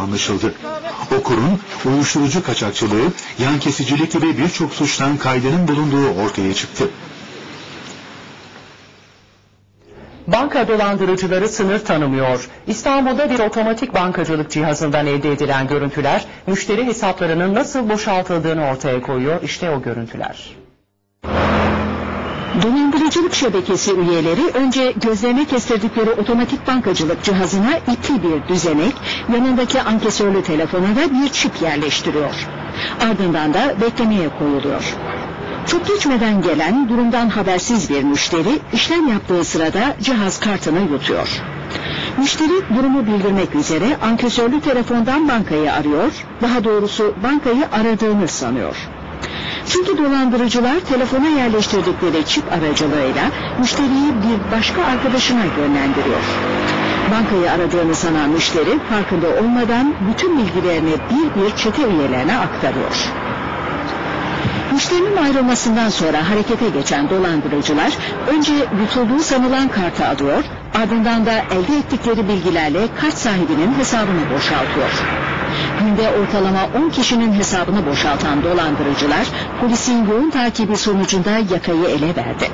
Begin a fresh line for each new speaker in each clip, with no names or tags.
anlaşıldı. Okur'un uyuşturucu kaçakçılığı, yan kesicilik gibi birçok suçtan kaydının bulunduğu ortaya çıktı.
Banka dolandırıcıları sınır tanımıyor. İstanbul'da bir otomatik bankacılık cihazından elde edilen görüntüler, müşteri hesaplarının nasıl boşaltıldığını ortaya koyuyor. İşte o görüntüler.
Dolandırıcılık şebekesi üyeleri önce gözlerine kestirdikleri otomatik bankacılık cihazına ipli bir düzenek, yanındaki ankesörlü telefona da bir çip yerleştiriyor. Ardından da beklemeye koyuluyor. Çok geçmeden gelen durumdan habersiz bir müşteri işlem yaptığı sırada cihaz kartını yutuyor. Müşteri durumu bildirmek üzere ankesörlü telefondan bankayı arıyor, daha doğrusu bankayı aradığını sanıyor. Çünkü dolandırıcılar telefona yerleştirdikleri çip aracılığıyla müşteriyi bir başka arkadaşına yönlendiriyor. Bankayı aradığını sanan müşteri farkında olmadan bütün bilgilerini bir bir çete üyelerine aktarıyor. Müşterinin ayrılmasından sonra harekete geçen dolandırıcılar önce yutulduğu sanılan kartı alıyor, ardından da elde ettikleri bilgilerle kart sahibinin hesabını boşaltıyor. Günde ortalama 10 kişinin hesabını boşaltan dolandırıcılar polisin yoğun takibi sonucunda yakayı ele verdi.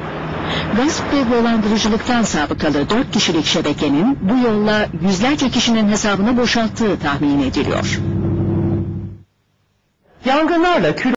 Gasp ve dolandırıcılıktan sabıkalı 4 kişilik şebekenin bu yolla yüzlerce kişinin hesabını boşalttığı tahmin ediliyor.
Yangınlarla kül